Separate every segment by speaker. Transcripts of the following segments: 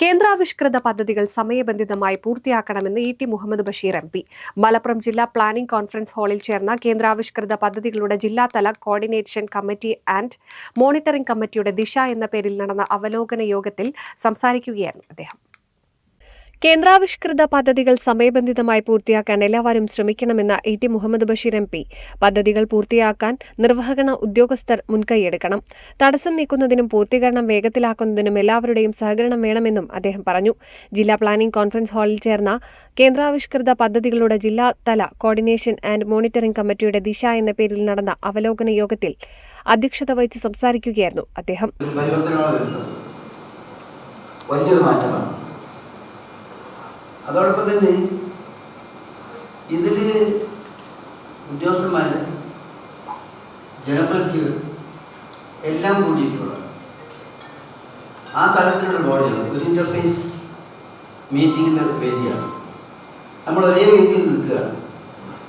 Speaker 1: കേന്ദ്രാവിഷ്കൃത പദ്ധതികൾ സമയബന്ധിതമായി പൂർത്തിയാക്കണമെന്ന് E T Muhammad Basheer M P. Malappuram ജില്ലാ പ്ലാനിംഗ് കോൺഫറൻസ് ഹാളിൽ ചേർന്ന കേന്ദ്രാവിഷ്കൃത പദ്ധതികളുടെ ജില്ലാതല കോർഡിനേഷൻ കമ്മിറ്റി ആൻഡ് മോണിറ്ററിംഗ് കമ്മിറ്റിയുടെ ദിശ എന്ന പേരിൽ നടന്ന അവലോകന യോഗത്തിൽ സംസാരിക്കുകയായിരുന്നു അദ്ദേഹം. കേന്ദ്രാവിഷ്കൃത പദ്ധതികൾ സമയബന്ധിതമായി പൂർത്തിയാക്കാൻ എല്ലാവരും ശ്രമിക്കണമെന്ന E T Muhammad Basheer M P. പദ്ധതികൾ പൂർത്തിയാക്കാൻ നിർവഹണ ഉദ്യോഗസ്ഥർ മുൻകൈയെടുക്കണം. തടസ്സം നീക്കുന്നതിനും പൂർത്തീകരണം വേഗത്തിലാക്കുന്നതിനും എല്ലാവരുടെയും സഹകരണം വേണമെന്നും അദ്ദേഹം പറഞ്ഞു. ജില്ലാ പ്ലാനിംഗ് കോൺഫറൻസ് ഹാളിൽ ചേർന്ന കേന്ദ്രാവിഷ്കൃത പദ്ധതികളുടെ ജില്ലാതല കോർഡിനേഷൻ ആൻഡ് മോണിറ്ററിംഗ് കമ്മിറ്റിയുടെ ദിശ എന്ന പേരിൽ നടന്ന അവലോകന യോഗത്തിൽ അധ്യക്ഷത വഹിച്ച് സംസാരിക്കുകയായിരുന്നു അദ്ദേഹം.
Speaker 2: വലിയൊരു മാറ്റമാണ്. അതോടൊപ്പം തന്നെ ഇതിൽ ഉദ്യോഗസ്ഥന്മാർ ജനപ്രതിനിധികൾ എല്ലാം കൂടിയിട്ടുള്ള ആ തലത്തിലുള്ള ബോഡിയാണ് ഒരു ഇന്റർഫേസ് മീറ്റിങ്ങിന്റെ വേദിയാണ്. നമ്മൾ ഒരേ വേദിയിൽ നിൽക്കുകയാണ്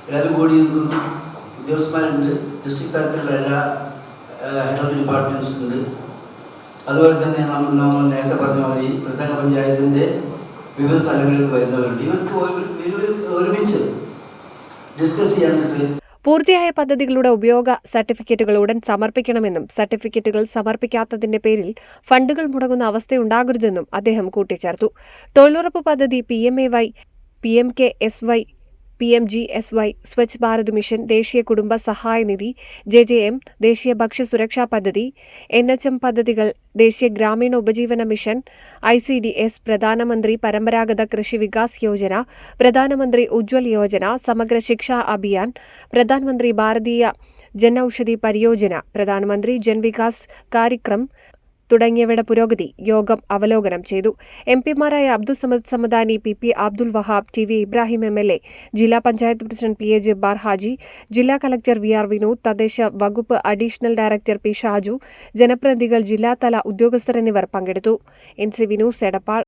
Speaker 2: എല്ലാവരും കൂടി നിൽക്കുന്നു ഉദ്യോഗസ്ഥന്മാരുണ്ട്. ഡിസ്ട്രിക്ട് തലത്തിലുള്ള എല്ലാ ഹെഡ് ഓഫ് ഡിപ്പാർട്ട്മെന്റ്സ് ഉണ്ട്. അതുപോലെ തന്നെ നമ്മൾ നമ്മൾ നേരത്തെ പറഞ്ഞ മാതിരി പ്രത്യേക പഞ്ചായത്തിന്റെ വിവിധ സ്ഥലങ്ങളിൽ നിന്ന് വരുന്നവരുണ്ട്. ഇവർക്ക് ഒരു- ഒരു- ഒരുമിച്ച് ഡിസ്കസ് ചെയ്യാനായിട്ട്
Speaker 1: പൂർത്തിയായ പദ്ധതികളുടെ ഉപയോഗ സർട്ടിഫിക്കറ്റുകൾ ഉടൻ സമർപ്പിക്കണമെന്നും സർട്ടിഫിക്കറ്റുകൾ സമർപ്പിക്കാത്തതിന്റെ പേരിൽ ഫണ്ടുകൾ മുടങ്ങുന്ന അവസ്ഥയുണ്ടാകരുതെന്നും അദ്ദേഹം കൂട്ടിച്ചേർത്തു. തൊഴിലുറപ്പ് പദ്ധതി P M A Y P M K S Y P M G S Y Swachh Bharat mission ദേശീയ കുടുംബ സഹായ നിധി ജെ ജെ എം ദേശീയ ഭക്ഷ്യസുരക്ഷാ പദ്ധതി എൻ എച്ച് എം പദ്ധതികൾ ദേശീയ ഗ്രാമീണ ഉപജീവന mission I C D S പ്രധാനമന്ത്രി പരമ്പരാഗത കൃഷി വികാസ് യോജന പ്രധാനമന്ത്രി ഉജ്ജ്വൽ യോജന സമഗ്ര ശിക്ഷാ അഭിയാൻ പ്രധാനമന്ത്രി ഭാരതീയ ജൻ ഔഷധി പരിയോജന പ്രധാനമന്ത്രി ജൻ വികാസ് കാര്യക്രം തുടങ്ങിയവയുടെ പുരോഗതി യോഗം അവലോകനം ചെയ്തു. M പിമാരായ Abdul Samad Samadani P P Abdul Wahab T V Ibrahim M L A ജില്ലാ panchayat president P A Jabbar Haji ജില്ലാ കലക്ടർ വി ആർ വിനോദ് തദ്ദേശ വകുപ്പ് അഡീഷണൽ ഡയറക്ടർ പി ഷാജു ജനപ്രതിനിധികൾ ജില്ലാതല ഉദ്യോഗസ്ഥർ എന്നിവർ പങ്കെടുത്തു. N C Vinu സെടപ്പാൾ